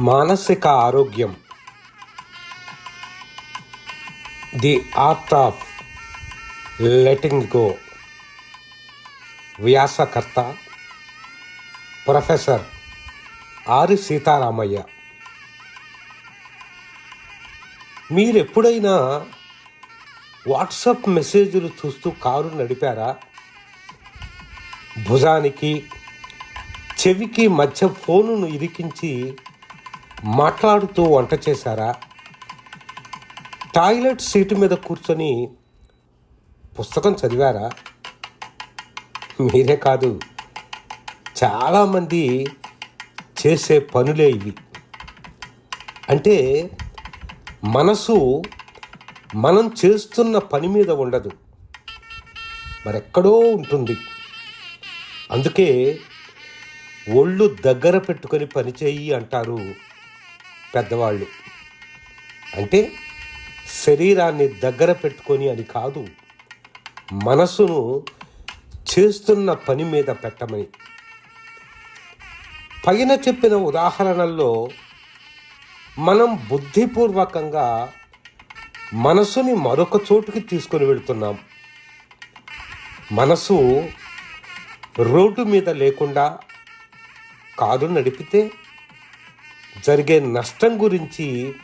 మానసిక ఆరోగ్యం. The art of letting go వ్యాసకర్త professor ఆరి సీతారామయ్య. మీరు ఎప్పుడైనా వాట్సాప్ మెసేజ్లు చూస్తూ కారు నడిపారా? భుజానికి చెవికి మధ్య ఫోనును ఇరికించి మాట్లాడుతూ వంట చేశారా? టాయిలెట్ సీటు మీద కూర్చొని పుస్తకం చదివారా? మీరే కాదు చాలామంది చేసే పనులే ఇవి. అంటే మనసు మనం చేస్తున్న పని మీద ఉండదు. మరెక్కడో ఉంటుంది. అందుకే ఒళ్ళు దగ్గర పెట్టుకొని పనిచేయి అంటారు పెద్దవాళ్ళు. అంటే శరీరాన్ని దగ్గర పెట్టుకొని అని కాదు మనసును చేస్తున్న పని మీద పెట్టమని. పైన చెప్పిన ఉదాహరణల్లో మనం బుద్ధిపూర్వకంగా మనసుని మరొక చోటుకి తీసుకొని వెళుతున్నాం. మనసు రోడ్డు మీద లేకుండా కారు నడిపితే జరిగే నష్టం గురించి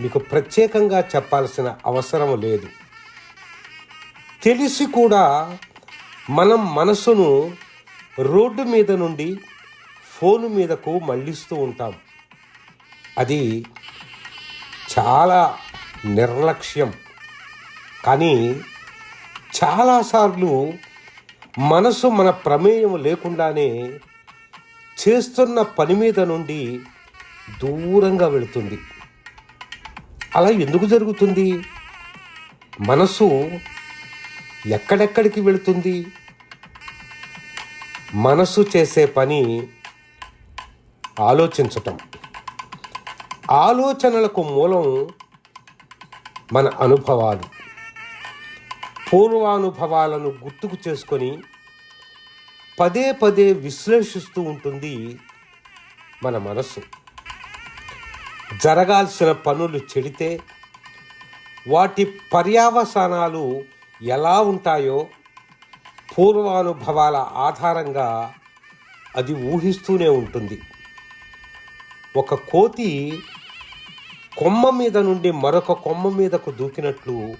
మీకు ప్రత్యేకంగా చెప్పాల్సిన అవసరం లేదు. తెలిసి కూడా మనం మనసును రోడ్డు మీద నుండి ఫోను మీదకు మళ్ళిస్తూ ఉంటాం. అది చాలా నిర్లక్ష్యం. కానీ చాలాసార్లు మనసు మన ప్రమేయం లేకుండానే చేస్తున్న పని మీద నుండి దూరంగా వెళుతుంది. అలా ఎందుకు జరుగుతుంది? మనసు ఎక్కడెక్కడికి వెళుతుంది? మనసు చేసే పని ఆలోచించటం. ఆలోచనలకు మూలం మన అనుభవాలు. పూర్వానుభవాలను గుర్తుకు చేసుకొని పదే పదే విశ్లేషిస్తూ ఉంటుంది మన మనసు. జరగాల్సిన పనులు చెడితే వాటి పర్యావసానాలు ఎలా ఉంటాయో పూర్వానుభవాల ఆధారంగా అది ఊహిస్తూనే ఉంటుంది. ఒక కోతి కొమ్మ మీద నుండి మరొక కొమ్మ మీదకు దూకినట్లు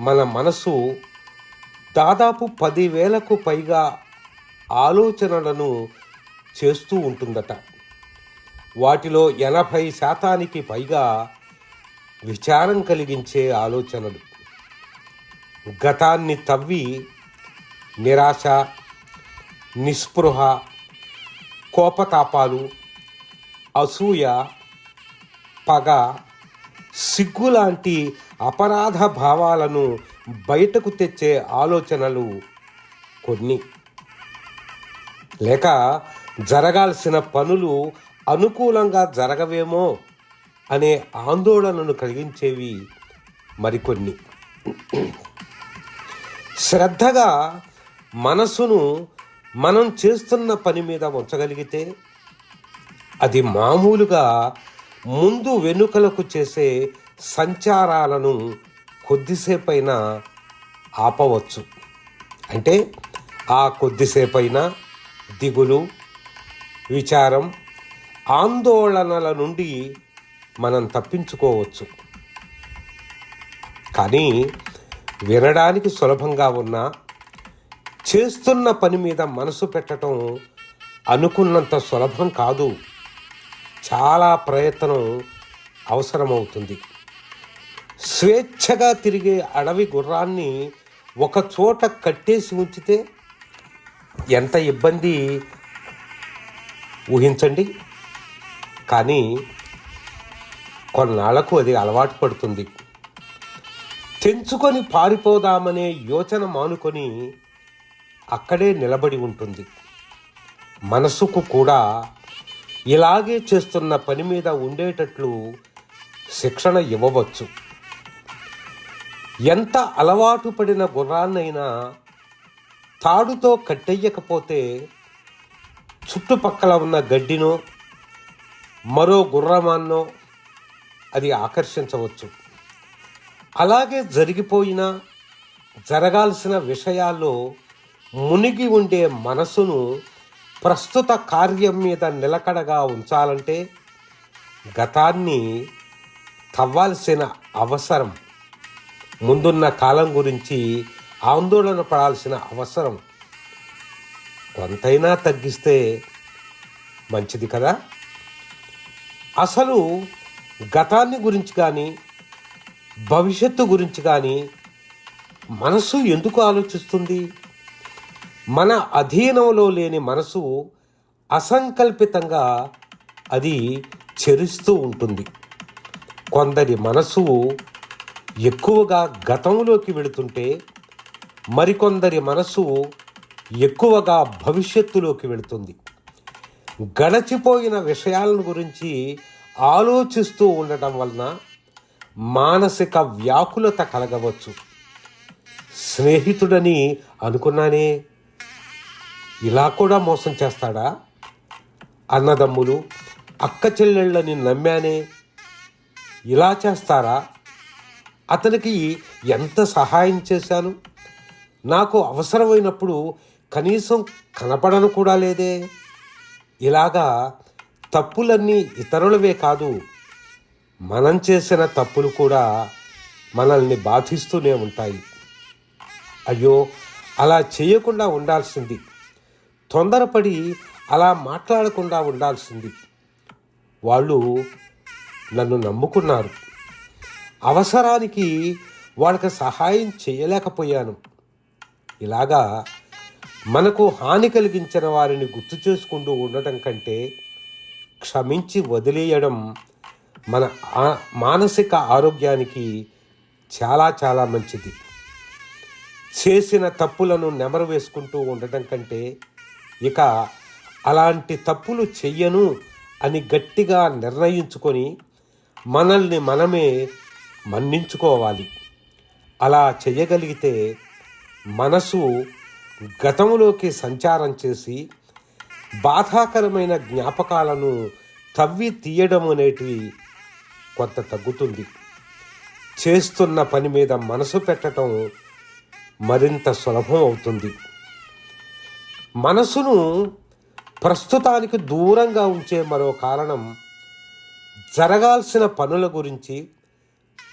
మన మనసు దాదాపు పదివేలకు పైగా ఆలోచనలను చేస్తూ ఉంటుందట. వాటిలో ఎనభై శాతానికి పైగా విచారం కలిగించే ఆలోచనలు. గతాన్ని తవ్వి నిరాశ నిస్పృహ కోపతాపాలు అసూయ పగ సిగ్గు లాంటి అపరాధ భావాలను బయటకు తెచ్చే ఆలోచనలు కొన్ని. లేక జరగాల్సిన పనులు అనుకూలంగా జరగవేమో అనే ఆందోళనను కలిగించేవి మరికొన్ని. శ్రద్ధగా మనసును మనం చేస్తున్న పని మీద ఉంచగలిగితే అది మామూలుగా ముందు వెనుకలకు చేసే సంచారాలను కొద్దిసేపైనా ఆపవచ్చు. అంటే ఆ కొద్దిసేపైనా దిగులు విచారం ఆందోళనల నుండి మనం తప్పించుకోవచ్చు. కానీ వినడానికి సులభంగా ఉన్న చేస్తున్న పని మీద మనసు పెట్టడం అనుకున్నంత సులభం కాదు. చాలా ప్రయత్నం అవసరమవుతుంది. స్వేచ్ఛగా తిరిగే అడవి గుర్రాన్ని ఒక చోట కట్టేసి ఉంచితే ఎంత ఇబ్బంది ఊహించండి. కానీ కొన్నాళ్ళకు అది అలవాటు పడుతుంది. తెంచుకొని పారిపోదామనే యోచన మానుకొని అక్కడే నిలబడి ఉంటుంది. మనసుకు కూడా ఇలాగే చేస్తున్న పని మీద ఉండేటట్లు శిక్షణ ఇవ్వవచ్చు. ఎంత అలవాటు పడిన గుర్రాన్నైనా తాడుతో కట్టెయ్యకపోతే చుట్టుపక్కల ఉన్న గడ్డినో మరో గుర్రమాన్నో అది ఆకర్షించవచ్చు. అలాగే జరిగిపోయిన జరగాల్సిన విషయాల్లో మునిగి ఉండే మనసును ప్రస్తుత కార్యం మీద నిలకడగా ఉంచాలంటే గతాన్ని తవ్వాల్సిన అవసరం ముందున్న కాలం గురించి ఆందోళన పడాల్సిన అవసరం. కొంతైనా తగ్గిస్తే మంచిది కదా? అసలు గతాన్ని గురించి కానీ భవిష్యత్తు గురించి కానీ మనసు ఎందుకు ఆలోచిస్తుంది? మన అధీనంలో లేని మనసు అసంకల్పితంగా అది చెరుస్తూ ఉంటుంది. కొందరి మనసు ఎక్కువగా గతంలోకి వెళుతుంటే మరికొందరి మనసు ఎక్కువగా భవిష్యత్తులోకి వెళుతుంది. గడచిపోయిన విషయాలను గురించి ఆలోచిస్తూ ఉండటం వలన మానసిక వ్యాకులత కలగవచ్చు. స్నేహితుడని అనుకున్నానే? ఇలా కూడా మోసం చేస్తాడా? అన్నదమ్ములు అక్క చెల్లెళ్ళని నమ్మానే? ఇలా చేస్తారా? అతనికి ఎంత సహాయం చేశాను? నాకు అవసరమైనప్పుడు కనీసం కనపడను కూడా లేదే? ఇలాగా తప్పులన్నీ ఇతరులవే కాదు మనం చేసిన తప్పులు కూడా మనల్ని బాధిస్తూనే ఉంటాయి. అయ్యో అలా చేయకుండా ఉండాల్సింది. తొందరపడి అలా మాట్లాడకుండా ఉండాల్సింది. వాళ్ళు నన్ను నమ్ముకున్నారు. అవసరానికి వాళ్ళకి సహాయం చేయలేకపోయాను. ఇలాగా మనకు హాని కలిగించిన వారిని గుర్తు చేసుకుంటూ ఉండటం కంటే క్షమించి వదిలేయడం మన ఆ- మానసిక ఆరోగ్యానికి చాలా చాలా మంచిది. చేసిన తప్పులను నెమరు వేసుకుంటూ ఉండటం కంటే ఇక అలాంటి తప్పులు చెయ్యను అని గట్టిగా నిర్ణయించుకొని మనల్ని మనమే మన్నించుకోవాలి. అలా చేయగలిగితే మనసు గతంలోకి సంచారం చేసి బాధాకరమైన జ్ఞాపకాలను తవ్వి తీయడం అనేటివి కొంత తగ్గుతుంది. చేస్తున్న పని మీద మనసు పెట్టడం మరింత సులభం అవుతుంది. మనసును ప్రస్తుతానికి దూరంగా ఉంచే మరో కారణం జరగాల్సిన పనుల గురించి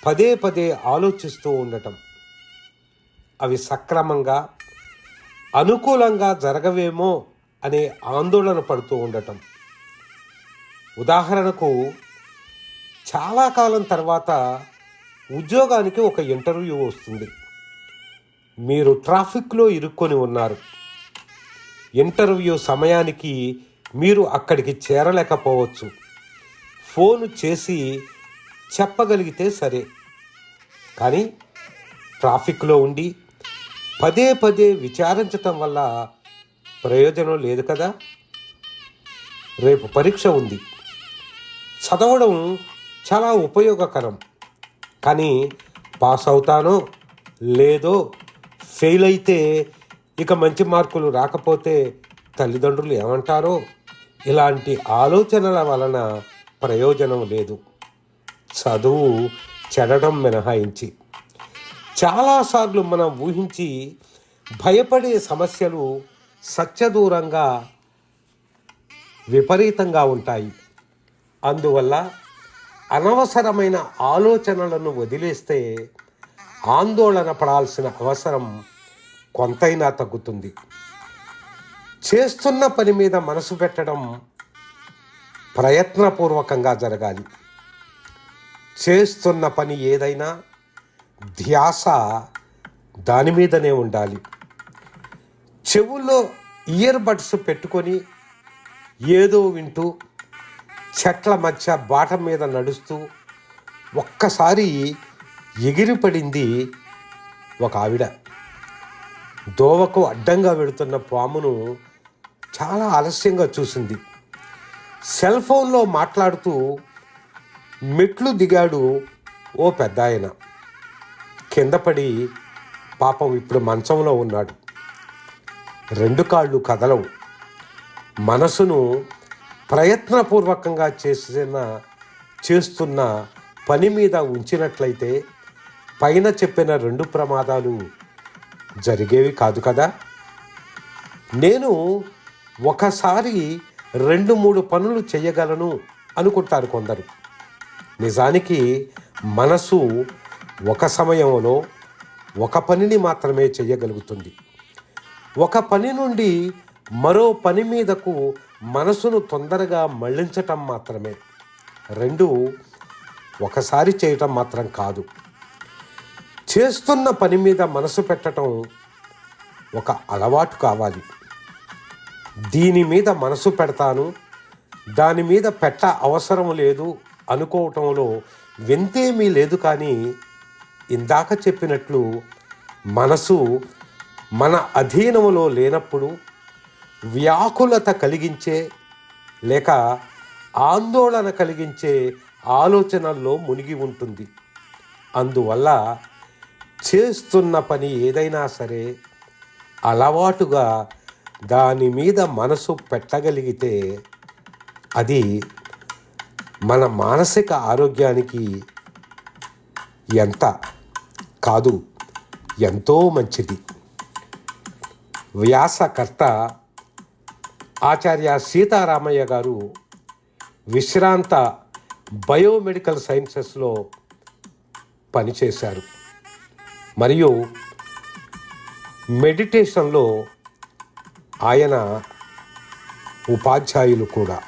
పదే పదే ఆలోచిస్తూ ఉండటం. అవి సక్రమంగా అనుకూలంగా జరగవేమో అనే ఆందోళన పడుతూ ఉండటం. ఉదాహరణకు చాలా కాలం తర్వాత ఉద్యోగానికి ఒక ఇంటర్వ్యూ వస్తుంది. మీరు ట్రాఫిక్లో ఇరుక్కొని ఉన్నారు. ఇంటర్వ్యూ సమయానికి మీరు అక్కడికి చేరలేకపోవచ్చు. ఫోన్ చేసి చెప్పగలిగితే సరే. కానీ ట్రాఫిక్లో ఉండి పదే పదే విచారించటం వల్ల ప్రయోజనం లేదు కదా? రేపు పరీక్ష ఉంది. చదవడం చాలా ఉపయోగకరం. కానీ పాస్ అవుతానో లేదో ఫెయిల్ అయితే ఇక మంచి మార్కులు రాకపోతే తల్లిదండ్రులు ఏమంటారో? ఇలాంటి ఆలోచనల వలన ప్రయోజనం లేదు. చదువు చెడడం మినహాయించి. చాలాసార్లు మనం ఊహించి భయపడే సమస్యలు సత్యదూరంగా విపరీతంగా ఉంటాయి. అందువల్ల అనవసరమైన ఆలోచనలను వదిలేస్తే ఆందోళన పడాల్సిన అవసరం కొంతైనా తగ్గుతుంది. చేస్తున్న పని మీద మనసు పెట్టడం ప్రయత్నపూర్వకంగా జరగాలి. చేస్తున్న పని ఏదైనా ధ్యాస దాని మీదనే ఉండాలి. చెవుల్లో ఇయర్ బడ్స్ పెట్టుకొని ఏదో వింటూ చెట్ల మధ్య బాట మీద నడుస్తూ ఒక్కసారి ఎగిరిపడింది ఒక ఆవిడ. దోవకు అడ్డంగా వెళుతున్న పామును చాలా ఆలస్యంగా చూసింది. సెల్ ఫోన్లో మాట్లాడుతూ మెట్లు దిగాడు ఓ పెద్ద ఆయన కింద పడి పాపం ఇప్పుడు మంచంలో ఉన్నాడు. రెండు కాళ్ళు కదలవు. మనసును ప్రయత్నపూర్వకంగా చేసిన చేస్తున్న పని మీద ఉంచినట్లయితే పైన చెప్పిన రెండు ప్రమాదాలు జరిగేవి కాదు కదా? నేను ఒకసారి రెండు మూడు పనులు చేయగలను అనుకుంటారు కొందరు. నిజానికి మనసు ఒక సమయంలో ఒక పనిని మాత్రమే చేయగలుగుతుంది. ఒక పని నుండి మరో పని మీదకు మనసును తొందరగా మళ్ళించటం మాత్రమే. రెండు ఒకసారి చేయటం మాత్రం కాదు. చేస్తున్న పని మీద మనసు పెట్టడం ఒక అలవాటు కావాలి. దీని మీద మనసు పెడతాను దాని మీద పెట్ట అవసరం లేదు అనుకోవటంలో వింతేమీ లేదు కానీ ఇందాక చెప్పినట్లు మనసు మన అధీనములో లేనప్పుడు వ్యాకులత కలిగించే లేక ఆందోళన కలిగించే ఆలోచనల్లో మునిగి ఉంటుంది. అందువల్ల చేస్తున్న పని ఏదైనా సరే అలవాటుగా దాని మీద మనసు పెట్టగలిగితే అది మన మానసిక ఆరోగ్యానికి ఎంత కాదు ఎంతో మంచిది. వ్యాసకర్త ఆచార్య సీతారామయ్య గారు విశ్రాంత బయోమెడికల్ సైన్సెస్లో పనిచేశారు. మరియు మెడిటేషన్లో ఆయన ఉపాధ్యాయులు కూడా.